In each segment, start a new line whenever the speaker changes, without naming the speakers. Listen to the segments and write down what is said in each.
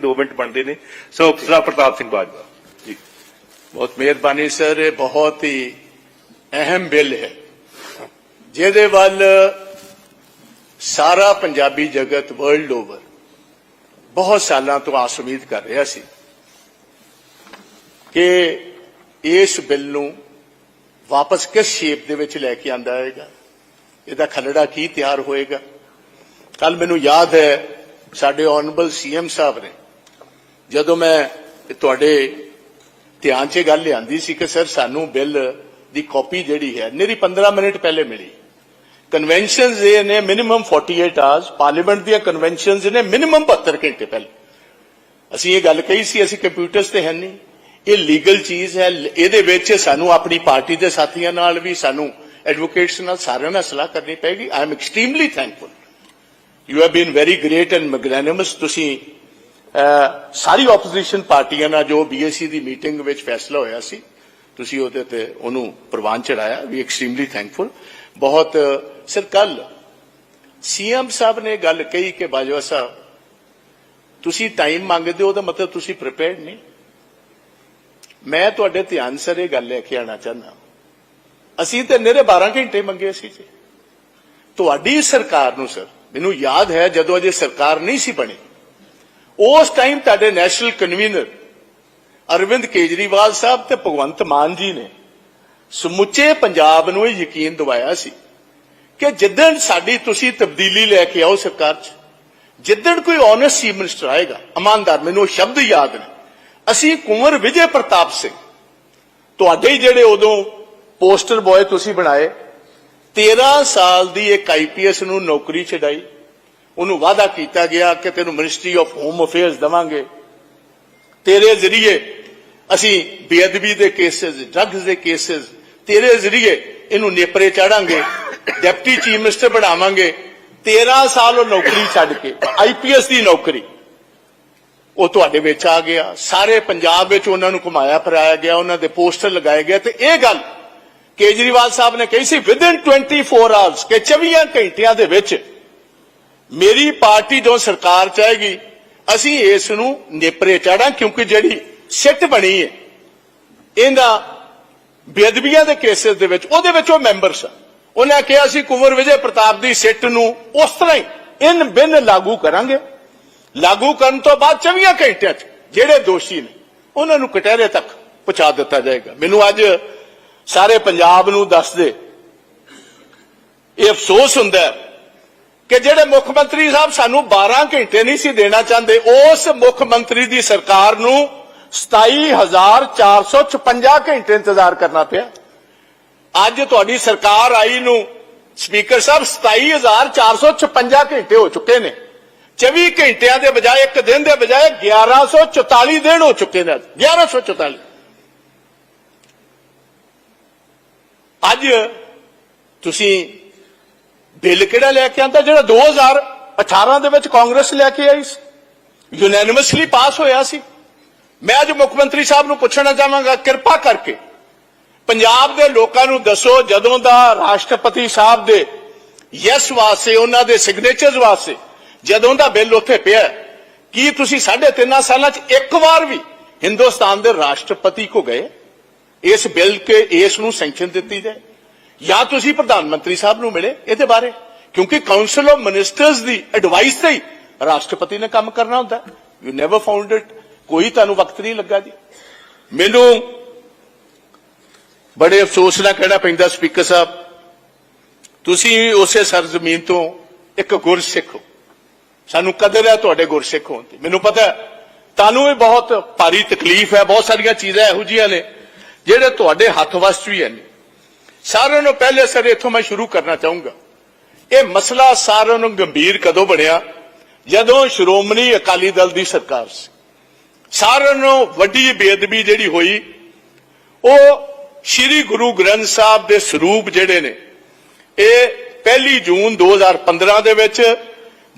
ਦੋ ਮਿੰਟ ਬਣਦੇ ਨੇ। ਸੋ ਸਰਦਾਰ ਪ੍ਰਤਾਪ ਸਿੰਘ ਬਾਜਵਾ। ਜੀ।
ਬਹੁਤ ਮਿਹਰਬਾਨੀ, ਸਰ। ਇਹ ਬਹੁਤ ਹੀ ਅਹਿਮ ਬਿੱਲ ਹੈ। ਜਿਹਦੇ ਵੱਲ ਸਾਰਾ ਪੰਜਾਬੀ ਜਗਤ ਵਰਲਡ ਓਵਰ ਬਹੁਤ ਸਾਲਾਂ ਤੋਂ ਆਸ ਉਮੀਦ ਕਰ ਰਿਹਾ ਸੀ ਕਿ ਇਸ ਬਿੱਲ ਨੂੰ ਵਾਪਸ ਕਿਸ ਸ਼ੇਪ ਦੇ ਵਿੱਚ ਲੈ ਕੇ ਆਂਦਾ ਹੈਗਾ ਇਹਦਾ ਖਲੜਾ ਕੀ ਤਿਆਰ ਹੋਏਗਾ? ਕੱਲ ਮੈਨੂੰ ਯਾਦ ਹੈ, ਸਾਡੇ ਆਨਰੇਬਲ ਸੀਐਮ ਸਾਹਿਬ ਨੇ ਜਦੋਂ ਮੈਂ ਤੁਹਾਡੇ ਧਿਆਨ 'ਚ ਇਹ ਗੱਲ ਲਿਆਂਦੀ ਸੀ ਕਿ ਸਰ ਸਾਨੂੰ ਬਿੱਲ ਦੀ ਕਾਪੀ ਜਿਹੜੀ ਹੈ ਮੇਰੀ 15 ਮਿੰਟ ਪਹਿਲੇ ਮਿਲੀ। ਕਨਵੈਨਸ਼ਨਸ ਇਹ ਨੇ ਮਿਨੀਮਮ 48 ਆਵਰਸ ਪਾਰਲੀਮੈਂਟ ਦੀਆਂ ਕਨਵੈਨਸ਼ਨਸ ਨੇ ਮਿਨੀਮਮ 72 ਘੰਟੇ ਪਹਿਲੇ। ਅਸੀਂ ਇਹ ਗੱਲ ਕਹੀ ਸੀ, ਅਸੀਂ ਕੰਪਿਊਟਰਸ ਤੇ ਹੈ ਨਹੀਂ। ਇਹ ਲੀਗਲ ਚੀਜ਼ ਹੈ, ਇਹਦੇ ਵਿੱਚ ਸਾਨੂੰ ਆਪਣੀ ਪਾਰਟੀ ਦੇ ਸਾਥੀਆਂ ਨਾਲ ਵੀ, ਸਾਨੂੰ ਐਡਵੋਕੇਟਸ ਨਾਲ ਸਾਰਿਆਂ ਨਾਲ ਸਲਾਹ ਕਰਨੀ ਪੈਗੀ I am extremely thankful you have been very great and magnanimous ਤੁਸੀਂ ਸਾਰੀ ਆਪੋਜੀਸ਼ਨ ਪਾਰਟੀਆਂ ਨਾਲ ਜੋ ਬੀਏਸੀ ਦੀ ਮੀਟਿੰਗ ਵਿੱਚ ਫੈਸਲਾ ਹੋਇਆ ਸੀ, ਤੁਸੀਂ ਉਹਦੇ ਤੇ ਉਹਨੂੰ ਪ੍ਰਵਾਨ ਚੜਾਇਆ ਵੀ ਐਕਸਟ੍ਰੀਮਲੀ ਥੈਂਕਫੁਲ ਬਹੁਤ, ਸਰ ਕੱਲ ਸੀਐਮ ਸਾਹਿਬ ਨੇ ਗੱਲ ਕਹੀ ਕਿ ਬਾਜਵਾ ਸਾਹਿਬ, ਤੁਸੀਂ ਟਾਈਮ ਮੰਗਦੇ ਹੋ ਤਾਂ ਮਤਲਬ ਤੁਸੀਂ ਪ੍ਰਿਪੇਅਰਡ ਨਹੀਂ। ਮੈਂ ਤੁਹਾਡੇ ਧਿਆਨ ਸਰ ਇਹ ਗੱਲ ਲੈ ਕੇ ਆਣਾ ਚਾਹੁੰਦਾ ਅਸੀਂ ਤੇ ਨਿਰੇ 12 ਘੰਟੇ ਮੰਗੇ ਸੀ ਜੀ। ਤੁਹਾਡੀ ਸਰਕਾਰ ਨੂੰ, ਸਰ, ਮੈਨੂੰ ਯਾਦ ਹੈ ਜਦੋਂ ਅਜੇ ਸਰਕਾਰ ਨਹੀਂ ਸੀ ਬਣੀ। ਉਸ ਟਾਈਮ ਤੁਹਾਡੇ ਨੈਸ਼ਨਲ ਕਨਵੀਨਰ ਅਰਵਿੰਦ ਕੇਜਰੀਵਾਲ ਸਾਹਿਬ ਤੇ ਭਗਵੰਤ ਮਾਨ ਜੀ ਨੇ ਸਮੁੱਚੇ ਪੰਜਾਬ ਨੂੰ ਇਹ ਯਕੀਨ ਦਿਵਾਇਆ ਸੀ ਕਿ ਜਿੱਦਣ ਸਾਡੀ ਤੁਸੀਂ ਤਬਦੀਲੀ ਲੈ ਕੇ ਆਓ ਸਰਕਾਰ 'ਚ, ਜਿੱਦਣ ਕੋਈ ਓਨੈਸਟ ਚੀਫ ਮਿਨਿਸਟਰ ਆਏਗਾ, ਇਮਾਨਦਾਰ, ਮੈਨੂੰ ਉਹ ਸ਼ਬਦ ਯਾਦ ਨੇ, ਅਸੀਂ ਕੁੰਵਰ ਵਿਜੇ ਪ੍ਰਤਾਪ ਸਿੰਘ, ਤੁਹਾਡੇ ਹੀ ਜਿਹੜੇ ਉਦੋਂ ਪੋਸਟਰ ਬॉय ਤੁਸੀਂ ਬਣਾਏ 13 ਸਾਲ ਦੀ ਇੱਕ ਆਈਪੀਐਸ ਨੂੰ ਨੌਕਰੀ ਛਡਾਈ ਉਹਨੂੰ ਵਾਅਦਾ ਕੀਤਾ ਗਿਆ ਕਿ ਤੈਨੂੰ ਮਿਨਿਸਟਰੀ ਆਫ ਹੋਮ ਅਫੇਅਰਸ ਦਵਾਂਗੇ। ਤੇਰੇ ਜ਼ਰੀਏ ਅਸੀਂ ਬੇਅਦਬੀ ਦੇ ਕੇਸਿਸ ਡਰੱਗਸ ਦੇ ਕੇਸਸ ਤੇਰੇ ਜ਼ਰੀਏ ਇਹਨੂੰ ਨੇਪਰੇ ਚਾੜਾਂਗੇ ਡਿਪਟੀ ਚੀਫ ਮਿਨਿਸਟਰ ਬਣਾਵਾਂਗੇ। 13 ਸਾਲ ਉਹ ਨੌਕਰੀ ਛੱਡ ਕੇ ਆਈਪੀਐਸ ਦੀ ਨੌਕਰੀ, ਉਹ ਤੁਹਾਡੇ ਵਿੱਚ ਆ ਗਿਆ। ਸਾਰੇ ਪੰਜਾਬ ਵਿੱਚ ਉਹਨਾਂ ਨੂੰ ਘੁਮਾਇਆ ਫਰਾਇਆ ਗਿਆ, ਉਹਨਾਂ ਦੇ ਪੋਸਟਰ ਲਗਾਏ ਗਏ। ਤੇ ਇਹ ਗੱਲ ਕੇਜਰੀਵਾਲ ਸਾਹਿਬ ਨੇ ਕਹੀ ਸੀ ਵਿਦਨ 24 ਆਵਰਸ ਕਿ 24 ਘੰਟਿਆਂ ਦੇ ਵਿੱਚ ਮੇਰੀ ਪਾਰਟੀ ਜੋ ਸਰਕਾਰ ਚਾਹੇਗੀ, ਅਸੀਂ ਇਸ ਨੂੰ ਨੇਪਰੇ ਚਾੜਾਂ ਕਿਉਂਕਿ ਜਿਹੜੀ ਸਿੱਟ ਬਣੀ ਹੈ, ਇਹਦਾ ਬੇਅਦਬੀਆਂ ਦੇ ਕੇਸਿਸ ਦੇ ਵਿੱਚ, ਉਹਦੇ ਵਿੱਚ ਉਹ ਮੈਂਬਰ ਸਨ ਉਹਨੇ ਕਿਹਾ ਸੀ, ਕੁੰਵਰ ਵਿਜੇ ਪ੍ਰਤਾਪ ਦੀ ਸਿੱਟ ਨੂੰ ਉਸ ਤਰ੍ਹਾਂ ਹੀ ਇਨ ਬਿਨ ਲਾਗੂ ਕਰਾਂਗੇ। ਲਾਗੂ ਕਰਨ ਤੋਂ ਬਾਅਦ 24 ਘੰਟਿਆਂ 'ਚ ਜਿਹੜੇ ਦੋਸ਼ੀ ਨੇ, ਉਹਨਾਂ ਨੂੰ ਕਟਹਿਰੇ ਤੱਕ ਪਹੁੰਚਾ ਦਿੱਤਾ ਜਾਏਗਾ। ਮੈਨੂੰ ਅੱਜ ਸਾਰੇ ਪੰਜਾਬ ਨੂੰ ਦੱਸ ਦੇ ਇਹ ਅਫਸੋਸ ਹੁੰਦਾ ਹੈ ਕਿ ਜਿਹੜੇ ਮੁੱਖ ਮੰਤਰੀ ਸਾਹਿਬ ਸਾਨੂੰ 12 ਘੰਟੇ ਨਹੀਂ ਸੀ ਦੇਣਾ ਚਾਹੁੰਦੇ, ਉਸ ਮੁੱਖ ਮੰਤਰੀ ਦੀ ਸਰਕਾਰ ਨੂੰ 27456 ਘੰਟੇ ਇੰਤਜ਼ਾਰ ਕਰਨਾ ਪਿਆ। ਅੱਜ ਤੁਹਾਡੀ ਸਰਕਾਰ ਆਈ ਨੂੰ, ਸਪੀਕਰ ਸਾਹਿਬ 27456 ਘੰਟੇ ਹੋ ਚੁੱਕੇ ਨੇ। 24 ਘੰਟਿਆਂ ਦੇ ਬਜਾਏ, ਇੱਕ ਦਿਨ ਦੇ ਬਜਾਏ 1144 ਦਿਨ ਹੋ ਚੁੱਕੇ ਨੇ ਅੱਜ। 1144 ਅੱਜ ਤੁਸੀਂ ਬਿੱਲ ਕਿਹੜਾ ਲੈ ਕੇ ਆਂਦਾ? ਜਿਹੜਾ 2018 ਦੇ ਵਿੱਚ ਕਾਂਗਰਸ ਲੈ ਕੇ ਆਈ ਸੀ। ਯੂਨੈਨਿਮਸਲੀ ਪਾਸ ਹੋਇਆ ਸੀ। ਮੈਂ ਅੱਜ ਮੁੱਖ ਮੰਤਰੀ ਸਾਹਿਬ ਨੂੰ ਪੁੱਛਣਾ ਚਾਹਾਂਗਾ, ਕਿਰਪਾ ਕਰਕੇ ਪੰਜਾਬ ਦੇ ਲੋਕਾਂ ਨੂੰ ਦੱਸੋ, ਜਦੋਂ ਦਾ ਰਾਸ਼ਟਰਪਤੀ ਸਾਹਿਬ ਦੇ ਯੈਸ ਵਾਸਤੇ, ਉਹਨਾਂ ਦੇ ਸਿਗਨੇਚਰਸ ਵਾਸਤੇ, ਜਦੋਂ ਦਾ ਬਿੱਲ ਉੱਥੇ ਪਿਆ ਕੀ ਤੁਸੀਂ ਸਾਢੇ ਤਿੰਨਾਂ ਸਾਲਾਂ 'ਚ ਇੱਕ ਵਾਰ ਵੀ ਹਿੰਦੁਸਤਾਨ ਦੇ ਰਾਸ਼ਟਰਪਤੀ ਕੋ ਗਏ? ਇਸ ਬਿੱਲ ਕੇ, ਇਸ ਨੂੰ ਸੈਂਕਸ਼ਨ ਦਿੱਤੀ ਜਾਏ? ਜਾਂ ਤੁਸੀਂ ਪ੍ਰਧਾਨ ਮੰਤਰੀ ਸਾਹਿਬ ਨੂੰ ਮਿਲੇ ਇਹਦੇ ਬਾਰੇ? ਕਿਉਂਕਿ ਕਾਉਂਸਲ ਆਫ ਮਿਨਿਸਟਰਸ ਦੀ ਐਡਵਾਈਸ ਤੇ ਹੀ ਰਾਸ਼ਟਰਪਤੀ ਨੇ ਕੰਮ ਕਰਨਾ ਹੁੰਦਾ। ਯੂ ਨੈਵਰ ਫਾਊਂਡ ਇਟ ਕੋਈ ਤੁਹਾਨੂੰ ਵਕਤ ਨਹੀਂ ਲੱਗਾ ਜੀ। ਮੈਨੂੰ ਬੜੇ ਅਫਸੋਸ ਨਾਲ ਕਹਿਣਾ ਪੈਂਦਾ ਸਪੀਕਰ ਸਾਹਿਬ, ਤੁਸੀਂ ਉਸੇ ਸਰਜ਼ਮੀਨ ਤੋਂ ਇੱਕ ਗੁਰਸਿੱਖ ਹੋ। ਸਾਨੂੰ ਕਦਰ ਹੈ ਤੁਹਾਡੇ ਗੁਰਸਿੱਖ ਹੋਣ ਦੀ ਮੈਨੂੰ ਪਤਾ ਤੁਹਾਨੂੰ ਵੀ ਬਹੁਤ ਭਾਰੀ ਤਕਲੀਫ ਹੈ, ਬਹੁਤ ਸਾਰੀਆਂ ਚੀਜ਼ਾਂ ਇਹੋ ਜੀਆਂ ਨੇ, ਜਿਹੜੇ ਤੁਹਾਡੇ ਹੱਥ ਵਸ 'ਚ ਵੀ ਹਨ ਸਾਰਿਆਂ ਨੂੰ ਪਹਿਲੇ ਸਰ ਇੱਥੋਂ ਮੈਂ ਸ਼ੁਰੂ ਕਰਨਾ ਚਾਹੂੰਗਾ। ਇਹ ਮਸਲਾ ਸਾਰਿਆਂ ਨੂੰ ਗੰਭੀਰ ਕਦੋਂ ਬਣਿਆ? ਜਦੋਂ ਸ਼੍ਰੋਮਣੀ ਅਕਾਲੀ ਦਲ ਦੀ ਸਰਕਾਰ ਸੀ। ਸਾਰਿਆਂ ਨੂੰ ਵੱਡੀ ਬੇਅਦਬੀ ਜਿਹੜੀ ਹੋਈ, ਉਹ ਸ੍ਰੀ ਗੁਰੂ ਗ੍ਰੰਥ ਸਾਹਿਬ ਦੇ ਸਰੂਪ ਜਿਹੜੇ ਨੇ, ਇਹ ਪਹਿਲੀ ਜੂਨ 2015 ਦੇ ਵਿੱਚ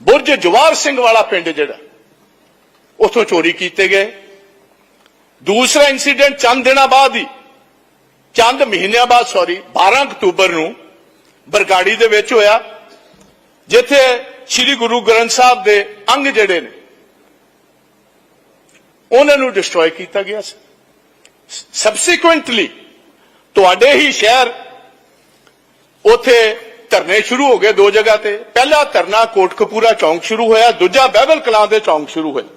ਬੁਰਜ ਜਵਾਰ ਸਿੰਘ ਵਾਲਾ ਪਿੰਡ ਜਿਹੜਾ, ਉਥੋਂ ਚੋਰੀ ਕੀਤੇ ਗਏ। ਦੂਸਰਾ ਇਨਸੀਡੈਂਟ ਚੰਦ ਦਿਨਾਂ ਬਾਅਦ ਹੀ ਚੰਦ ਮਹੀਨਿਆਂ ਬਾਅਦ ਸੌਰੀ 12 ਅਕਤੂਬਰ ਨੂੰ ਬਰਗਾੜੀ ਦੇ ਵਿੱਚ ਹੋਇਆ, ਜਿੱਥੇ ਸ੍ਰੀ ਗੁਰੂ ਗ੍ਰੰਥ ਸਾਹਿਬ ਦੇ ਅੰਗ ਜਿਹੜੇ ਨੇ, ਉਹਨਾਂ ਨੂੰ ਡਿਸਟਰੋਏ ਕੀਤਾ ਗਿਆ ਸੀ। ਸਬਸੀਕੁਐਂਟਲੀ ਤੁਹਾਡੇ ਹੀ ਸ਼ਹਿਰ ਉਥੇ ਧਰਨੇ ਸ਼ੁਰੂ ਹੋ ਗਏ ਦੋ ਜਗ੍ਹਾ ਤੇ। ਪਹਿਲਾ ਧਰਨਾ ਕੋਟਕਪੂਰਾ ਚੌਂਕ ਸ਼ੁਰੂ ਹੋਇਆ, ਦੂਜਾ ਬਹਿਬਲ ਕਲਾਂ ਦੇ ਚੌਂਕ ਸ਼ੁਰੂ ਹੋਇਆ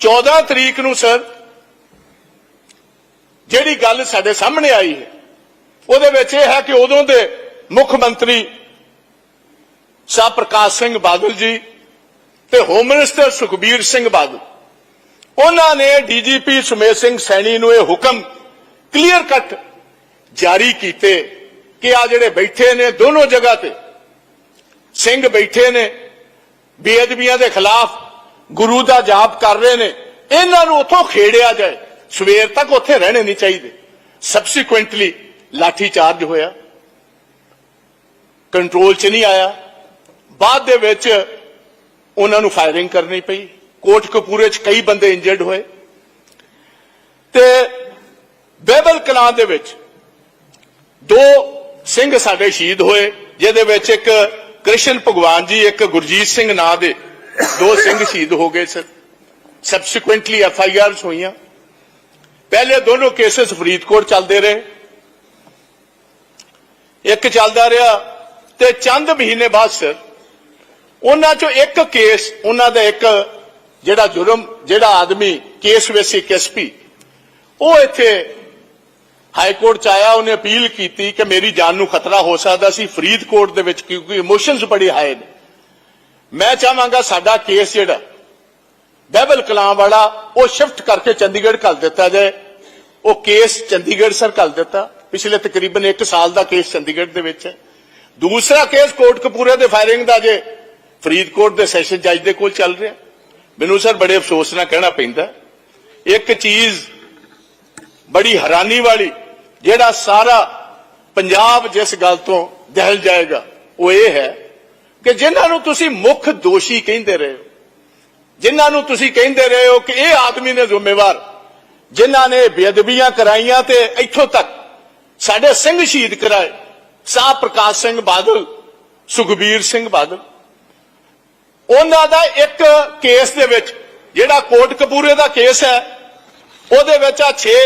14 ਤਰੀਕ ਨੂੰ ਸਰ ਜਿਹੜੀ ਗੱਲ ਸਾਡੇ ਸਾਹਮਣੇ ਆਈ ਹੈ, ਉਹਦੇ ਵਿੱਚ ਇਹ ਹੈ ਕਿ ਉਦੋਂ ਦੇ ਮੁੱਖ ਮੰਤਰੀ ਸ਼ਾਹ ਪ੍ਰਕਾਸ਼ ਸਿੰਘ ਬਾਦਲ ਜੀ ਤੇ ਹੋਮ ਮਿਨਿਸਟਰ ਸੁਖਬੀਰ ਸਿੰਘ ਬਾਦਲ, ਉਹਨਾਂ ਨੇ ਡੀਜੀਪੀ ਸੁਮੇਸ਼ ਸਿੰਘ ਸੈਣੀ ਨੂੰ ਇਹ ਹੁਕਮ ਕਲੀਅਰ ਕੱਟ ਜਾਰੀ ਕੀਤੇ ਕਿ ਆ ਜਿਹੜੇ ਬੈਠੇ ਨੇ ਦੋਨੋਂ ਜਗ੍ਹਾ ਤੇ, ਸਿੰਘ ਬੈਠੇ ਨੇ, ਬੇਅਦਬੀਆਂ ਦੇ ਖਿਲਾਫ ਗੁਰੂ ਦਾ ਜਾਪ ਕਰ ਰਹੇ ਨੇ, ਇਹਨਾਂ ਨੂੰ ਉਥੋਂ ਖੇੜਿਆ ਜਾਏ। ਸਵੇਰ ਤੱਕ ਉੱਥੇ ਰਹਿਣੇ ਨਹੀਂ ਚਾਹੀਦੇ। ਸਬਸੀਕੁਐਂਟਲੀ ਲਾਠੀ ਚਾਰਜ ਹੋਇਆ। ਕੰਟਰੋਲ 'ਚ ਨਹੀਂ ਆਇਆ। ਬਾਅਦ ਦੇ ਵਿੱਚ ਉਹਨਾਂ ਨੂੰ ਫਾਇਰਿੰਗ ਕਰਨੀ ਪਈ। ਕੋਟ ਕੋਟਕਪੂਰੇ 'ਚ ਕਈ ਬੰਦੇ ਇੰਜਰਡ ਹੋਏ। ਤੇ ਬੇਬਲ ਕਲਾਂ ਦੇ ਵਿੱਚ ਦੋ ਸਿੰਘ ਸਾਡੇ ਸ਼ਹੀਦ ਹੋਏ, ਜਿਹਦੇ ਵਿੱਚ ਇੱਕ ਕ੍ਰਿਸ਼ਨ ਭਗਵਾਨ ਜੀ, ਇੱਕ ਗੁਰਜੀਤ ਸਿੰਘ ਨਾਂ ਦੇ ਦੋ ਸਿੰਘ ਸ਼ਹੀਦ ਹੋ ਗਏ sir subsequently F I Rs ਹੋਈਆਂ। ਪਹਿਲੇ ਦੋਨੋਂ ਕੇਸਸ ਫਰੀਦਕੋਟ ਚੱਲਦੇ ਰਹੇ। ਇੱਕ ਚੱਲਦਾ ਰਿਹਾ ਤੇ ਚੰਦ ਮਹੀਨੇ ਬਾਅਦ ਸਰ, ਉਹਨਾਂ ਚੋਂ ਇੱਕ ਕੇਸ, ਉਹਨਾਂ ਦਾ ਇੱਕ ਜਿਹੜਾ ਜੁਰਮ, ਜਿਹੜਾ ਆਦਮੀ ਕੇਸ ਵਿੱਚ ਸੀ ਐਸਪੀ ਉਹ ਇੱਥੇ ਹਾਈ ਕੋਰਟ ਚ ਆਇਆ, ਉਹਨੇ ਅਪੀਲ ਕੀਤੀ ਕਿ ਮੇਰੀ ਜਾਨ ਨੂੰ ਖਤਰਾ ਹੋ ਸਕਦਾ ਸੀ। ਫਰੀਦਕੋਟ ਦੇ ਵਿੱਚ ਕਿਉਂਕਿ ਇਮੋਸ਼ਨਸ ਬੜੇ ਹਾਈ ਨੇ। ਮੈਂ ਚਾਹਾਂਗਾ ਸਾਡਾ ਕੇਸ ਜਿਹੜਾ, ਬਹਿਬਲ ਕਲਾਂ ਵਾਲਾ, ਉਹ ਸ਼ਿਫਟ ਕਰਕੇ ਚੰਡੀਗੜ੍ਹ ਘੱਲ ਦਿੱਤਾ ਜਾਏ। ਉਹ ਕੇਸ ਚੰਡੀਗੜ੍ਹ ਸਰ ਘੱਲ ਦਿੱਤਾ। ਪਿਛਲੇ ਤਕਰੀਬਨ 1 ਸਾਲ ਦਾ ਕੇਸ ਚੰਡੀਗੜ੍ਹ ਦੇ ਵਿੱਚ ਹੈ। ਦੂਸਰਾ ਕੇਸ ਕੋਟਕਪੂਰੇ ਦੇ ਫਾਇਰਿੰਗ ਦਾ ਜੇ ਫਰੀਦਕੋਟ ਦੇ ਸੈਸ਼ਨ ਜੱਜ ਦੇ ਕੋਲ ਚੱਲ ਰਿਹਾ। ਮੈਨੂੰ ਸਰ ਬੜੇ ਅਫਸੋਸ ਨਾਲ ਕਹਿਣਾ ਪੈਂਦਾ ਇੱਕ ਚੀਜ਼ ਬੜੀ ਹੈਰਾਨੀ ਵਾਲੀ, ਜਿਹੜਾ ਸਾਰਾ ਪੰਜਾਬ ਜਿਸ ਗੱਲ ਤੋਂ ਦਹਿਲ ਜਾਏਗਾ, ਉਹ ਇਹ ਹੈ ਕਿ ਜਿਨ੍ਹਾਂ ਨੂੰ ਤੁਸੀਂ ਮੁੱਖ ਦੋਸ਼ੀ ਕਹਿੰਦੇ ਰਹੇ ਹੋ, ਜਿਨ੍ਹਾਂ ਨੂੰ ਤੁਸੀਂ ਕਹਿੰਦੇ ਰਹੇ ਹੋ ਕਿ ਇਹ ਆਦਮੀ ਨੇ ਜ਼ਿੰਮੇਵਾਰ ਜਿਨ੍ਹਾਂ ਨੇ ਬੇਅਦਬੀਆਂ ਕਰਾਈਆਂ ਤੇ ਇੱਥੋਂ ਤੱਕ ਸਾਡੇ ਸਿੰਘ ਸ਼ਹੀਦ ਕਰਾਏ। ਸਾਹ ਪ੍ਰਕਾਸ਼ ਸਿੰਘ ਬਾਦਲ, ਸੁਖਬੀਰ ਸਿੰਘ ਬਾਦਲ। ਉਹਨਾਂ ਦਾ ਇੱਕ ਕੇਸ ਦੇ ਵਿੱਚ, ਜਿਹੜਾ ਕੋਟ ਕਪੂਰੇ ਦਾ ਕੇਸ ਹੈ, ਉਹਦੇ ਵਿੱਚ ਆ 6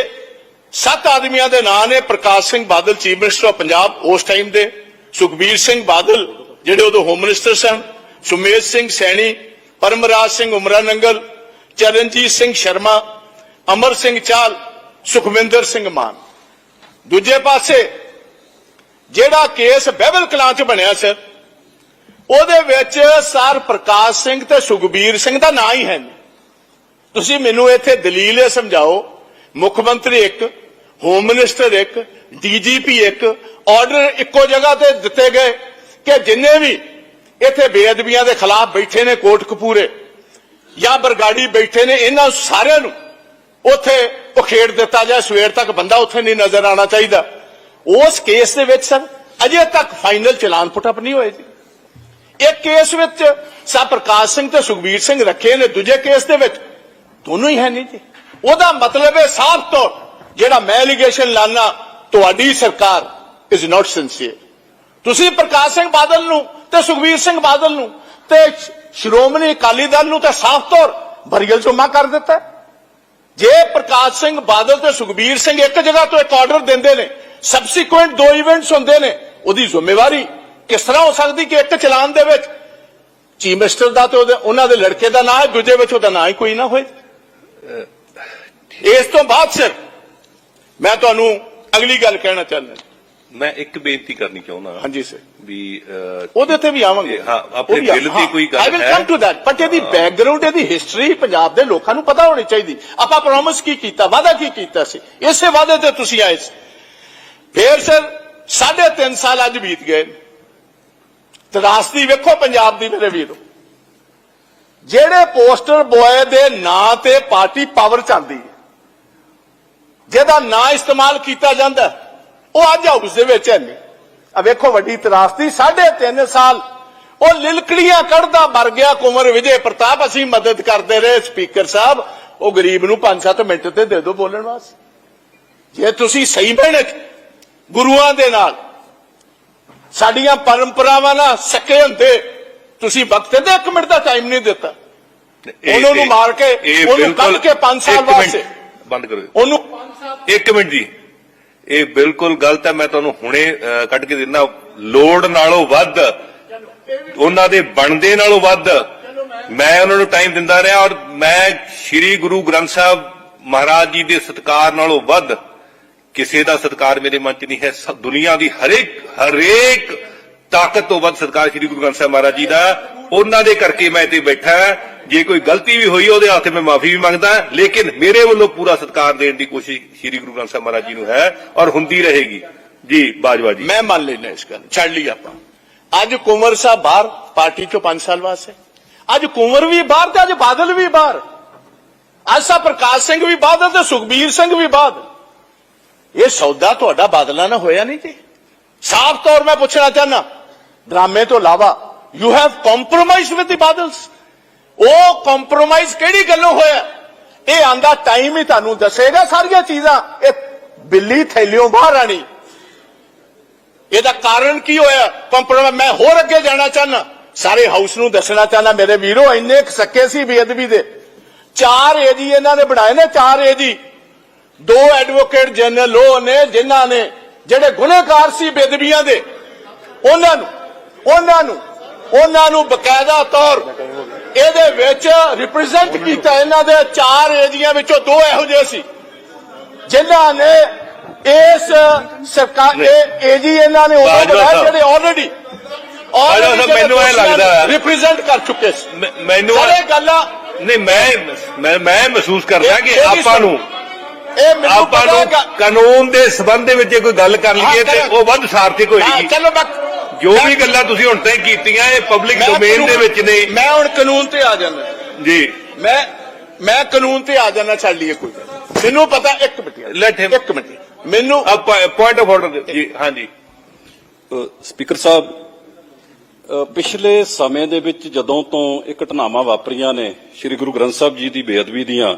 ਸੱਤ ਆਦਮੀਆਂ ਦੇ ਨਾਂ ਨੇ Prakash Singh Badal, chief minister of Punjab ਉਸ ਟਾਈਮ ਦੇ, ਸੁਖਬੀਰ ਸਿੰਘ ਬਾਦਲ, ਜਿਹੜੇ ਉਦੋਂ ਹੋਮ ਮਿਨਿਸਟਰ ਸਨ ਸੁਮੇਸ਼ ਸਿੰਘ ਸੈਣੀ, ਪਰਮਰਾਜ ਸਿੰਘ ਉਮਰਾ ਨੰਗਲ ਚਰਨਜੀਤ ਸਿੰਘ ਸ਼ਰਮਾ ਅਮਰ ਸਿੰਘ ਚਾਲ, ਸੁਖਵਿੰਦਰ ਸਿੰਘ ਮਾਨ। ਦੂਜੇ ਪਾਸੇ, ਜਿਹੜਾ ਕੇਸ ਬਹਿਬਲ ਕਲਾਂ ਚ ਬਣਿਆ ਸਰ, ਉਹਦੇ ਵਿੱਚ ਸਰ ਪ੍ਰਕਾਸ਼ ਸਿੰਘ ਤੇ ਸੁਖਬੀਰ ਸਿੰਘ ਦਾ ਨਾਂ ਹੀ ਹੈ ਤੁਸੀਂ ਮੈਨੂੰ ਇੱਥੇ ਦਲੀਲ ਇਹ ਸਮਝਾਓ, ਮੁੱਖ ਮੰਤਰੀ ਇੱਕ, ਹੋਮ ਮਿਨਿਸਟਰ ਇੱਕ, ਡੀਜੀਪੀ ਇੱਕ, ਆਰਡਰ ਇੱਕੋ ਜਗ੍ਹਾ ਤੇ ਦਿੱਤੇ ਗਏ ਕਿ ਜਿੰਨੇ ਵੀ ਇੱਥੇ ਬੇਅਦਬੀਆਂ ਦੇ ਖਿਲਾਫ ਬੈਠੇ ਨੇ ਕੋਟ ਕੋਟਕਪੂਰੇ ਜਾਂ ਬਰਗਾੜੀ ਬੈਠੇ ਨੇ ਇਹਨਾਂ ਸਾਰਿਆਂ ਨੂੰ ਉੱਥੇ ਉਖੇੜ ਦਿੱਤਾ ਜਾਏ, ਸਵੇਰ ਤੱਕ ਬੰਦਾ ਉੱਥੇ ਨਹੀਂ ਨਜ਼ਰ ਆਣਾ ਚਾਹੀਦਾ। ਉਸ ਕੇਸ ਦੇ ਵਿੱਚ ਸਰ, ਅਜੇ ਤੱਕ ਫਾਈਨਲ ਚਲਾਨ ਪੁਟਅਪ ਨਹੀਂ ਹੋਏ ਜੀ। ਇੱਕ ਕੇਸ ਵਿੱਚ ਸਾ ਪ੍ਰਕਾਸ਼ ਸਿੰਘ ਤੇ ਸੁਖਬੀਰ ਸਿੰਘ ਰੱਖੇ ਨੇ, ਦੂਜੇ ਕੇਸ ਦੇ ਵਿੱਚ ਦੋਨੋਂ ਹੀ ਹੈ ਨਹੀਂ ਜੀ। ਉਹਦਾ ਮਤਲਬ ਹੈ ਸਾਫ਼ ਤੌਰ, ਜਿਹੜਾ ਮੈਂ ਐਲੀਗੇਸ਼ਨ ਲਾਣਾ ਤੁਹਾਡੀ ਸਰਕਾਰ ਇਜ਼ ਨਾਟ ਸਿੰਸੀਅਰ ਤੁਸੀਂ ਪ੍ਰਕਾਸ਼ ਸਿੰਘ ਬਾਦਲ ਨੂੰ ਤੇ ਸੁਖਬੀਰ ਸਿੰਘ ਬਾਦਲ ਨੂੰ ਤੇ ਸ਼੍ਰੋਮਣੀ ਅਕਾਲੀ ਦਲ ਨੂੰ ਤਾਂ ਸਾਫ਼ ਤੌਰ ਬਰੀਅਲ ਮਾ ਕਰ ਦਿੱਤਾ। ਜੇ ਪ੍ਰਕਾਸ਼ ਸਿੰਘ ਬਾਦਲ ਤੇ ਸੁਖਬੀਰ ਸਿੰਘ ਇੱਕ ਜਗ੍ਹਾ ਤੋਂ ਇੱਕ ਆਰਡਰ ਦਿੰਦੇ ਨੇ ਸਬਸੀਕੁਐਂਟ ਦੋ ਇਵੈਂਟਸ ਹੁੰਦੇ ਨੇ, ਉਹਦੀ ਜ਼ਿੰਮੇਵਾਰੀ ਕਿਸ ਤਰ੍ਹਾਂ ਹੋ ਸਕਦੀ ਕਿ ਇੱਕ ਚਲਾਨ ਦੇ ਵਿੱਚ ਚੀਫ ਮਿਨਿਸਟਰ ਦਾ ਤੇ ਉਹਦੇ ਉਹਨਾਂ ਦੇ ਲੜਕੇ ਦਾ ਨਾਂ, ਦੂਜੇ ਵਿੱਚ ਉਹਦਾ ਨਾਂ ਹੀ ਕੋਈ ਨਾ ਹੋਏ? ਇਸ ਤੋਂ ਬਾਅਦ ਸਰ ਮੈਂ ਤੁਹਾਨੂੰ ਅਗਲੀ ਗੱਲ ਕਹਿਣਾ ਚਾਹੁੰਦਾ।
ਮੈਂ ਇੱਕ ਬੇਨਤੀ ਕਰਨੀ ਚਾਹੁੰਦਾ
ਹਾਂਜੀ ਸਰ
ਵੀ
ਉਹਦੇ ਤੇ ਵੀ ਆਵਾਂਗੇ।
ਹਾਂ, ਆਪਣੇ ਦਿਲ ਦੀ ਕੋਈ ਗੱਲ
ਆਈ ਵਿਲ
ਹੈ।
ਕਮ ਟੂ ਦੈਟ ਬਟ ਇਹਦੀ ਬੈਕਗ੍ਰਾਉਂਡ ਇਹਦੀ ਹਿਸਟਰੀ ਪੰਜਾਬ ਦੇ ਲੋਕਾਂ ਨੂੰ ਪਤਾ ਹੋਣੀ ਚਾਹੀਦੀ। ਆਪਾਂ ਪ੍ਰੋਮਿਸ ਕੀ ਕੀਤਾ ਵਾਅਦਾ ਕੀ ਕੀਤਾ ਸੀ? ਇਸੇ ਵਾਅਦੇ ਤੇ ਤੁਸੀਂ ਆਏ ਸੀ। ਫੇਰ ਸਰ ਸਾਢੇ ਤਿੰਨ ਸਾਲ ਅੱਜ ਬੀਤ ਗਏ ਤਰਾਸਦੀ ਵੇਖੋ ਪੰਜਾਬ ਦੀ ਮੇਰੇ ਵੀਰੋ। ਜਿਹੜੇ ਪੋਸਟਰ ਬੋਏ ਦੇ ਨਾਂ ਤੇ ਪਾਰਟੀ ਪਾਵਰ ਚਾਹੁੰਦੀ ਹੈ ਜਿਹਦਾ ਨਾਂ ਇਸਤੇਮਾਲ ਕੀਤਾ ਜਾਂਦਾ ਹੈ, ਉਹ ਅੱਜ ਹਾਊਸ ਦੇ ਵਿੱਚ ਹੈ ਨਹੀਂ। ਆ ਵੇਖੋ ਵੱਡੀ ਸਾਢੇ ਤਿੰਨ ਸਾਲ ਉਹ ਲਿਲਕੜੀਆਂ ਕੱਢਦਾ ਮਰ ਗਿਆ ਕੁਮਰ ਵਿਜੇ ਪ੍ਰਤਾਪ ਅਸੀਂ ਮਦਦ ਕਰਦੇ ਰਹੇ। ਸਪੀਕਰ ਸਾਹਿਬ ਉਹ ਗਰੀਬ ਨੂੰ 5-7 ਮਿੰਟ ਤੇ ਦੇ ਦਿਓ ਬੋਲਣ ਵਾਸਤੇ। ਜੇ ਤੁਸੀਂ ਸਹੀ ਮੈਨੇ ਗੁਰੂਆਂ ਦੇ ਨਾਲ ਸਾਡੀਆਂ ਪਰੰਪਰਾਵਾਂ ਨਾਲ ਸਕੇ ਹੁੰਦੇ ਤੁਸੀਂ ਵਕਤ ਦੇ ਇੱਕ ਮਿੰਟ ਦਾ ਟਾਈਮ ਨਹੀਂ ਦਿੱਤਾ। ਉਹਨਾਂ ਨੂੰ ਮਾਰ ਕੇ ਉਹਨੂੰ ਕੱਢ ਕੇ 5 ਸਾਲ ਵਾਸਤੇ।
ਬੰਦ ਕਰੋ।
ਉਹਨੂੰ
ਇੱਕ ਮਿੰਟ ਜੀ। ਇਹ ਬਿਲਕੁਲ ਗਲਤ ਹੈ, ਮੈਂ ਤੁਹਾਨੂੰ ਹੁਣੇ ਕੱਢ ਕੇ ਦਿੰਦਾ। ਲੋੜ ਨਾਲੋਂ ਵੱਧ, ਉਹਨਾਂ ਦੇ ਬਣਦੇ ਨਾਲੋਂ ਵੱਧ, ਮੈਂ ਉਹਨਾਂ ਨੂੰ ਟਾਈਮ ਦਿੰਦਾ ਰਿਹਾ ਔਰ ਮੈਂ ਸ੍ਰੀ ਗੁਰੂ ਗ੍ਰੰਥ ਸਾਹਿਬ ਮਹਾਰਾਜ ਜੀ ਦੇ ਸਤਕਾਰ ਨਾਲੋਂ ਵੱਧ, ਕਿਸੇ ਦਾ ਸਤਕਾਰ ਮੇਰੇ ਮਨ 'ਚ ਨਹੀਂ ਹੈ। ਸਭ ਦੁਨੀਆ ਦੀ ਹਰੇਕ ਹਰੇਕ ਤਾਕਤ ਤੋਂ ਵੱਧ ਸਤਕਾਰ ਸ੍ਰੀ ਗੁਰੂ ਗ੍ਰੰਥ ਸਾਹਿਬ ਮਹਾਰਾਜ ਜੀ ਦਾ। ਉਹਨਾਂ ਦੇ ਕਰਕੇ ਮੈਂ ਇੱਥੇ ਬੈਠਾ ਜੇ ਕੋਈ ਗਲਤੀ ਵੀ ਹੋਈ, ਉਹਦੇ ਹੱਥ ਮੈਂ ਮਾਫੀ ਵੀ ਮੰਗਦਾ ਲੇਕਿਨ ਮੇਰੇ ਵੱਲੋਂ ਪੂਰਾ ਸਤਿਕਾਰ ਦੇਣ ਦੀ ਕੋਸ਼ਿਸ਼ ਸ੍ਰੀ ਗੁਰੂ ਗ੍ਰੰਥ ਸਾਹਿਬ ਮਹਾਰਾਜ ਜੀ ਨੂੰ ਹੈ ਔਰ ਹੁੰਦੀ ਰਹੇਗੀ। ਜੀ, ਬਾਜਵਾ ਜੀ।
ਮੈਂ ਮੰਨ ਲੈਣਾ ਇਸ ਗੱਲ ਛੱਡ ਲਈ ਆਪਾਂ। ਅੱਜ ਕੁੰਵਰ ਸਾਹਿਬ ਬਾਹਰ, ਪਾਰਟੀ ਚੋਂ 5 ਸਾਲ ਵਾਸਤੇ ਅੱਜ ਕੁੰਵਰ ਵੀ ਬਾਹਰ ਤੇ ਅੱਜ ਬਾਦਲ ਵੀ ਬਾਹਰ। ਅੱਜ ਸਾ ਪ੍ਰਕਾਸ਼ ਸਿੰਘ ਵੀ ਬਾਦਲ ਤੇ ਸੁਖਬੀਰ ਸਿੰਘ ਵੀ ਬਾਦਲ। ਇਹ ਸੌਦਾ ਤੁਹਾਡਾ ਬਾਦਲਾਂ ਨਾਲ ਹੋਇਆ ਨਹੀਂ ਜੀ। ਸਾਫ਼ ਤੌਰ ਮੈਂ ਪੁੱਛਣਾ ਚਾਹਨਾ ਡਰਾਮੇ ਤੋਂ ਇਲਾਵਾ you have compromised with the Badals ਉਹ ਕੰਪਰੋਮਾਈਜ਼ ਕਿਹੜੀ ਗੱਲੋਂ ਹੋਇਆ? ਇਹ ਆਂਦਾ ਟਾਈਮ ਹੀ ਤੁਹਾਨੂੰ ਦੱਸੇਗਾ ਸਾਰੀਆਂ ਚੀਜ਼ਾਂ। ਇਹ ਬਿੱਲੀ ਥੈਲਿਓਂ ਬਾਹਰ ਆਣੀ। ਇਹਦਾ ਕਾਰਨ ਕੀ ਹੋਇਆ? ਕੰਪਰੋਮਾਈਜ਼ ਮੈਂ ਹੋਰ ਅੱਗੇ ਜਾਣਾ ਚਾਹਨਾ ਸਾਰੇ ਹਾਊਸ ਨੂੰ ਦੱਸਣਾ ਚਾਹਨਾ ਮੇਰੇ ਵੀਰੋ, ਇੰਨੇ ਕੁ ਸੱਕੇ ਸੀ ਬੇਅਦਬੀ ਦੇ। ਚਾਰ ਏਜੀ ਇਹਨਾਂ ਨੇ ਬਣਾਏ ਨੇ, ਚਾਰ ਏਜੀ ਦੋ ਐਡਵੋਕੇਟ ਜਨਰਲ ਉਹ ਨੇ, ਜਿਨ੍ਹਾਂ ਨੇ, ਜਿਹੜੇ ਗੁਨਹਗਾਰ ਸੀ ਬੇਦਬੀਆਂ ਦੇ, ਉਹਨਾਂ ਨੂੰ ਉਹਨਾਂ ਨੂੰ ਉਹਨਾਂ ਨੂੰ ਬਕਾਇਦਾ ਤੌਰ ਇਹਦੇ ਵਿੱਚ ਰਿਪਰੈਜ਼ੈਂਟ ਕੀਤਾ ਇਹਨਾਂ ਦੇ ਚਾਰ ਏਜੀਆਂ ਵਿੱਚੋਂ ਦੋ ਇਹੋ ਜਿਹੇ ਸੀ। ਜਿਨ੍ਹਾਂ ਨੇ ਇਸ ਸਰਕਾਰ ਇਹ ਏਜੀ ਇਹਨਾਂ ਨੇ ਉਹ ਬਣਾਏ। ਜਿਹੜੇ ਆਲਰੇਡੀ
ਮੈਨੂੰ ਇਹ ਲੱਗਦਾ
ਰਿਪਰੈਜ਼ੈਂਟ ਕਰ ਚੁੱਕੇ ਸੀ।
ਮੈਨੂੰ
ਸਾਰੇ ਗੱਲਾਂ
ਨਹੀਂ ਮੈਂ ਮੈਂ ਮੈਂ ਮਹਿਸੂਸ ਕਰਦਾ ਕਿ ਆਪਾਂ ਨੂੰ
ਇਹ ਮੈਨੂੰ
ਆਪਾਂ
ਪਤਾ
ਨੂੰ ਕਾਨੂੰਨ ਦੇ ਸਬੰਧ ਦੇ ਵਿੱਚ ਜੇ ਕੋਈ ਗੱਲ ਕਰ ਲਈਏ ਤੇ ਉਹ ਵੱਧ ਸਾਰਥਿਕ ਹੋਏਗੀ।
ਚਲੋ ਮੈਂ
ਜੋ ਵੀ ਗੱਲਾਂ ਤੁਸੀਂ ਹੁਣ ਤੱਕ ਕੀਤੀਆਂ ਇਹ ਪਬਲਿਕ
ਮੈਂ
ਡੋਮੇਨ ਦੇ
ਕਾਨੂੰਨ-
ਵਿੱਚ ਨੇ।
ਮੈਂ ਹੁਣ ਕਾਨੂੰਨ ਤੇ ਆ ਜਾਣਾ
ਜੀ।
ਮੈਂ ਮੈਂ ਕਾਨੂੰਨ ਤੇ ਆ ਜਾਣਾ ਛੱਡ ਲਈਏ ਕੋਈ ਗੱਲ। ਮੈਨੂੰ ਪਤਾ ਇੱਕ ਮਿੰਟ ਯਾਰ,
Let him-
ਇੱਕ ਮਿੰਟ ਮੈਨੂੰ
ਪੁਆਇੰਟ ਆਫ ਆਰਡਰ ਜੀ ਹਾਂਜੀ।
ਸਪੀਕਰ ਸਾਹਿਬ ਅ, ਪਿਛਲੇ ਸਮੇਂ ਦੇ ਵਿੱਚ ਜਦੋਂ ਤੋਂ ਇਹ ਘਟਨਾਵਾਂ ਵਾਪਰੀਆਂ ਨੇ ਸ੍ਰੀ ਗੁਰੂ ਗ੍ਰੰਥ ਸਾਹਿਬ ਜੀ ਦੀ ਬੇਅਦਬੀ ਦੀਆਂ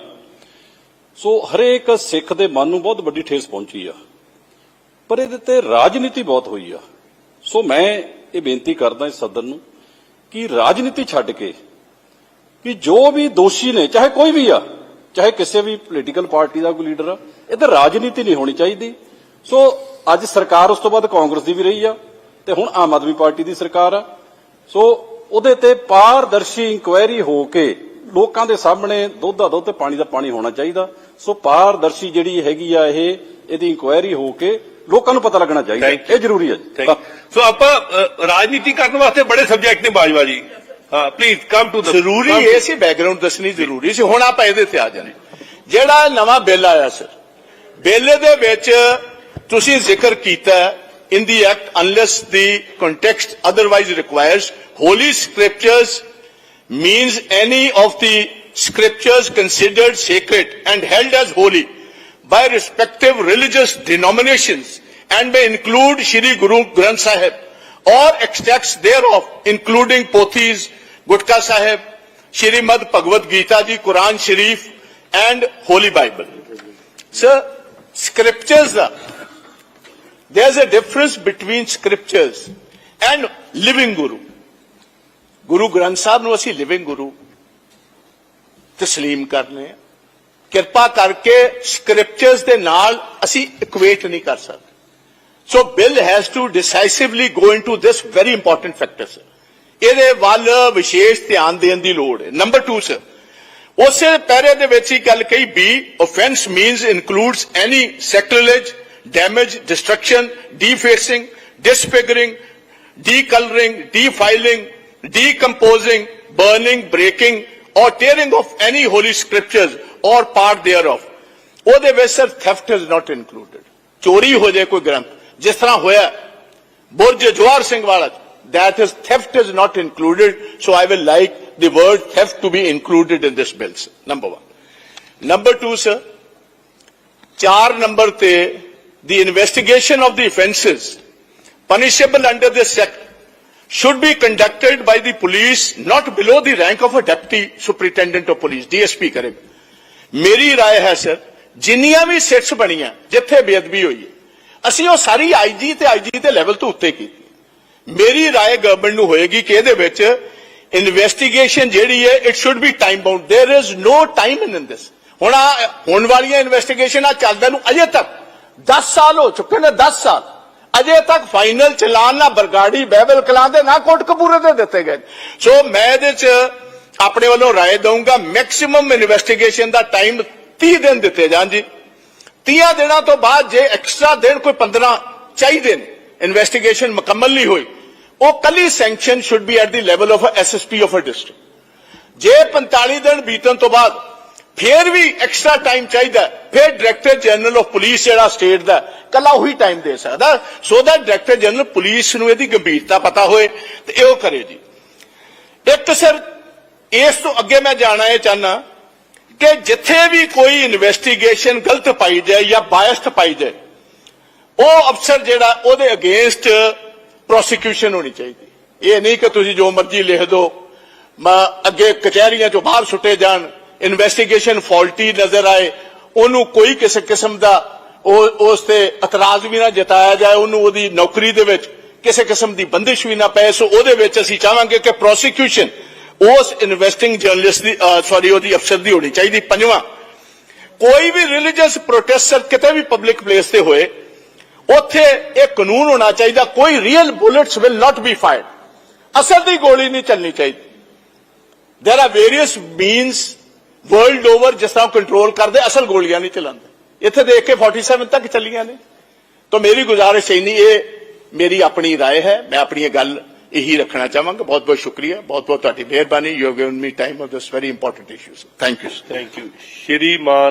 ਸੋ ਹਰੇਕ ਸਿੱਖ ਦੇ ਮਨ ਨੂੰ ਬਹੁਤ ਵੱਡੀ ਠੇਸ ਪਹੁੰਚੀ ਆ। ਪਰ ਇਹਦੇ ਤੇ ਰਾਜਨੀਤੀ ਬਹੁਤ ਹੋਈ ਆ। ਸੋ ਮੈਂ ਇਹ ਬੇਨਤੀ ਕਰਦਾ ਇਸ ਸਦਨ ਨੂੰ ਕਿ ਰਾਜਨੀਤੀ ਛੱਡ ਕੇ, ਕਿ ਜੋ ਵੀ ਦੋਸ਼ੀ ਨੇ, ਚਾਹੇ ਕੋਈ ਵੀ ਆ, ਚਾਹੇ ਕਿਸੇ ਵੀ ਪੋਲੀਟੀਕਲ ਪਾਰਟੀ ਦਾ ਕੋਈ ਲੀਡਰ ਆ, ਇਹ ਤੇ ਰਾਜਨੀਤੀ ਨਹੀਂ ਹੋਣੀ ਚਾਹੀਦੀ। ਸੋ ਅੱਜ ਸਰਕਾਰ ਉਸ ਤੋਂ ਬਾਅਦ ਕਾਂਗਰਸ ਦੀ ਵੀ ਰਹੀ ਆ, ਤੇ ਹੁਣ ਆਮ ਆਦਮੀ ਪਾਰਟੀ ਦੀ ਸਰਕਾਰ ਆ। ਸੋ ਉਹਦੇ ਤੇ ਪਾਰਦਰਸ਼ੀ ਇਨਕੁਆਇਰੀ ਹੋ ਕੇ ਲੋਕਾਂ ਦੇ ਸਾਹਮਣੇ ਦੁੱਧ ਦਾ ਦੁੱਧ ਤੇ ਪਾਣੀ ਦਾ ਪਾਣੀ ਹੋਣਾ ਚਾਹੀਦਾ। ਸੋ ਪਾਰਦਰਸ਼ੀ ਜਿਹੜੀ ਹੈਗੀ ਆ ਇਹ, ਇਹਦੀ ਇਨਕੁਆਇਰੀ ਹੋ ਕੇ ਲੋਕਾਂ ਨੂੰ ਪਤਾ ਲੱਗਣਾ ਚਾਹੀਦਾ. ਇਹ ਜ਼ਰੂਰੀ ਹੈ ਜੀ.
ਸੋ ਆਪਾਂ ਰਾਜਨੀਤੀ ਕਰਨ ਵਾਸਤੇ ਬੜੇ ਸਬਜੈਕਟ ਨੇ ਬਾਜਵਾ ਜੀ। ਹਾਂ ਪਲੀਜ਼ ਕਮ ਟੂ ਦ
ਜ਼ਰੂਰੀ ਇਹ ਸੀ ਬੈਕਗ੍ਰਾਉਂਡ ਦੱਸਣੀ ਜ਼ਰੂਰੀ ਸੀ। ਹੁਣ ਆਪਾਂ ਇਹਦੇ ਤੇ ਆ ਜਾਣੇ। ਜਿਹੜਾ ਨਵਾਂ ਬਿੱਲ ਆਇਆ ਸਰ ਬਿੱਲ ਦੇ ਵਿੱਚ ਤੁਸੀਂ ਜ਼ਿਕਰ ਕੀਤਾ in the act unless the context otherwise requires holy scriptures means any of the scriptures considered sacred and held as holy. by respective religious denominations and may include Shri Guru Granth Sahib or extracts thereof, including Pothis, Gutka Sahib, Shrimad Bhagavad Gita Ji, Quran Sharif, and Holy Bible. Sir, scriptures, there is a difference between scriptures and living Guru. Guru Granth Sahib nu assi living Guru. तस्लीम करने ਕਿਰਪਾ ਕਰਕੇ scriptures ਦੇ ਨਾਲ ਅਸੀਂ ਇਕੁਏਟ ਨਹੀਂ ਕਰ ਸਕਦੇ so bill has to decisively go into this very important factor sir ਇਹਦੇ ਵੱਲ ਵਿਸ਼ੇਸ਼ ਧਿਆਨ ਦੇਣ ਦੀ ਲੋੜ ਹੈ ਨੰਬਰ 2 ਸਰ ਉਸੇ ਪੈਰੇ ਦੇ ਵਿੱਚ ਹੀ ਗੱਲ ਕਹੀ b offence means includes any sacrilege damage destruction defacing disfiguring decolouring defiling decomposing burning breaking or tearing of any holy scriptures or part thereof ਉਹਦੇ ਵਿੱਚ sir theft is not included ਚੋਰੀ ਹੋ ਜਾਏ ਕੋਈ ਗ੍ਰੰਥ ਜਿਸ ਤਰ੍ਹਾਂ ਹੋਇਆ ਬੁਰਜ ਜਵਾਰ ਸਿੰਘ ਵਾਲਾ that is theft is not included so i will like the word theft to be included in this bill sir. number 1 number 2 sir ਚਾਰ ਨੰਬਰ ਤੇ the investigation of the offences punishable under this act should be conducted by the police not below the rank of a deputy superintendent of police dsp ਕਰੇਗਾ ਮੇਰੀ رائے ਹੈ sir ਜਿੰਨੀਆਂ ਵੀ ਸਿਟਸ ਬਣੀਆਂ ਜਿੱਥੇ ਬੇਅਦਬੀ ਹੋਈ ਹੈ ਅਸੀਂ ਉਹ ਸਾਰੀ ਆਈਜੀ ਤੇ ਆਈਜੀ ਦੇ ਲੈਵਲ ਤੋਂ ਉੱਤੇ ਕੀਤੀ ਮੇਰੀ رائے ਗਵਰਨਮੈਂਟ ਨੂੰ ਹੋਏਗੀ ਕਿ ਇਹਦੇ ਵਿੱਚ ਇਨਵੈਸਟੀਗੇਸ਼ਨ ਜਿਹੜੀ ਹੈ it should be time bound there is no time in this ਹੁਣ ਆਹ ਹੋਣ ਵਾਲੀਆਂ ਇਨਵੈਸਟੀਗੇਸ਼ਨਾਂ ਚੱਲਦਿਆਂ ਨੂੰ ਅਜੇ ਤੱਕ 10 ਸਾਲ ਹੋ ਚੁੱਕੇ ਨੇ 10 ਸਾਲ ਅਜੇ ਤੱਕ ਫਾਈਨਲ ਚਲਾਨ ਨਾ ਬਰਗਾੜੀ ਬਹਿਬਲ ਕਲਾਂ ਦੇ ਨਾ ਕੋਟਕਪੂਰੇ ਦੇ ਦਿੱਤੇ ਗਏ ਸੋ ਮੈਂ ਇਹਦੇ ਚ ਆਪਣੇ ਵੱਲੋਂ رائے ਦਊਂਗਾ ਮੈਕਸਿਮਮ ਇਨਵੈਸਟੀਗੇਸ਼ਨ ਦਾ ਟਾਈਮ 30 ਦਿਨ ਦਿੱਤੇ ਜਾਣ ਜੀ 30 ਦਿਨਾਂ ਤੋਂ ਬਾਅਦ ਜੇ ਐਕਸਟਰਾ ਦਿਨ ਕੋਈ 15 ਚਾਹੀਦੇ ਨੇ ਇਨਵੈਸਟੀਗੇਸ਼ਨ ਮੁਕੰਮਲ ਨਹੀਂ ਹੋਈ ਉਹ ਕੱਲੀ sanction should be at the level of SSP of a district ਜੇ 45 ਦਿਨ ਬੀਤਣ ਤੋਂ ਬਾਅਦ ਫੇਰ ਵੀ ਐਕਸਟਰਾ ਟਾਈਮ ਚਾਹੀਦਾ ਹੈ, ਫਿਰ ਡਾਇਰੈਕਟਰ ਜਨਰਲ ਆਫ ਪੁਲਿਸ ਜਿਹੜਾ ਸਟੇਟ ਦਾ ਕੱਲਾ ਉਹੀ ਟਾਈਮ ਦੇ ਸਕਦਾ so that director general police ਨੂੰ ਇਹਦੀ ਗੰਭੀਰਤਾ ਪਤਾ ਹੋਏ ਤੇ ਇਹੋ ਕਰੇ ਜੀ। ਇੱਕ ਸਰ ਇਸ ਤੋਂ ਅੱਗੇ ਮੈਂ ਜਾਣਾ ਇਹ ਚਾਹਨਾ ਕਿ ਜਿੱਥੇ ਵੀ ਕੋਈ ਇਨਵੈਸਟੀਗੇਸ਼ਨ ਗਲਤ ਪਾਈ ਜਾਏ ਜਾਂ ਬਾਇਸਡ ਪਾਈ ਜਾਏ ਉਹ ਅਫਸਰ ਜਿਹੜਾ ਉਹਦੇ ਅਗੇਂਸਟ ਪ੍ਰੋਸੀਕਿਊਸ਼ਨ ਹੋਣੀ ਚਾਹੀਦੀ। ਇਹ ਨਹੀਂ ਕਿ ਤੁਸੀਂ ਜੋ ਮਰਜ਼ੀ ਲਿਖ ਦਿਓ ਮੈਂ ਅੱਗੇ ਕਚਹਿਰੀਆਂ ਚੋਂ ਬਾਹਰ ਸੁੱਟੇ ਜਾਣ ਇਨਵੈਸਟੀਗੇਸ਼ਨ ਫਾਲਟੀ ਨਜ਼ਰ ਆਏ, ਉਹਨੂੰ ਕੋਈ ਕਿਸੇ ਕਿਸਮ ਦਾ ਉਸ ਤੇ ਇਤਰਾਜ਼ ਵੀ ਨਾ ਜਤਾਇਆ ਜਾਏ, ਉਹਨੂੰ ਉਹਦੀ ਨੌਕਰੀ ਦੇ ਵਿੱਚ ਕਿਸੇ ਕਿਸਮ ਦੀ ਬੰਦਿਸ਼ ਵੀ ਨਾ ਪਏ। ਸੋ ਉਹਦੇ ਵਿੱਚ ਅਸੀਂ ਚਾਹਾਂਗੇ ਕਿ ਪ੍ਰੋਸੀਕਿਊਸ਼ਨ ਉਸ ਇਨਵੈਸਟਿੰਗ ਜਰਨਲਿਸਟ ਦੀ ਸੌਰੀ ਉਹਦੀ ਅਫਸਰ ਦੀ ਹੋਣੀ ਚਾਹੀਦੀ। ਪੰਜਵਾਂ, ਕੋਈ ਵੀ ਰਿਲੀਜੀਅਸ ਪ੍ਰੋਟੈਸਟਰ ਕਿਤੇ ਵੀ ਪਬਲਿਕ ਪਲੇਸ ਤੇ ਹੋਏ, ਉੱਥੇ ਇਹ ਕਾਨੂੰਨ ਹੋਣਾ ਚਾਹੀਦਾ, ਕੋਈ real bullets will not be fired ਅਸਲ ਦੀ ਗੋਲੀ ਨਹੀਂ ਚੱਲਣੀ ਚਾਹੀਦੀ। There are various means world over ਜਿਸ ਤਰ੍ਹਾਂ ਕੰਟਰੋਲ ਕਰਦੇ ਅਸਲ ਗੋਲੀਆਂ ਨਹੀਂ ਚਲਾਉਂਦੇ ਇੱਥੇ ਦੇਖ ਕੇ 47 ਤੱਕ ਚੱਲੀਆਂ ਨੇ ਤਾਂ ਮੇਰੀ ਗੁਜ਼ਾਰਿਸ਼ ਹੈ ਨਹੀਂ ਇਹ ਮੇਰੀ ਆਪਣੀ رائے ਹੈ ਮੈਂ ਆਪਣੀ ਇਹ ਗੱਲ ਇਹੀ ਰੱਖਣਾ ਚਾਹਾਂਗਾ ਬਹੁਤ ਬਹੁਤ ਸ਼ੁਕਰੀਆ ਬਹੁਤ ਬਹੁਤ ਤੁਹਾਡੀ ਮਿਹਰਬਾਨੀ you have given me time of this very important issues thank you
thank you Shriman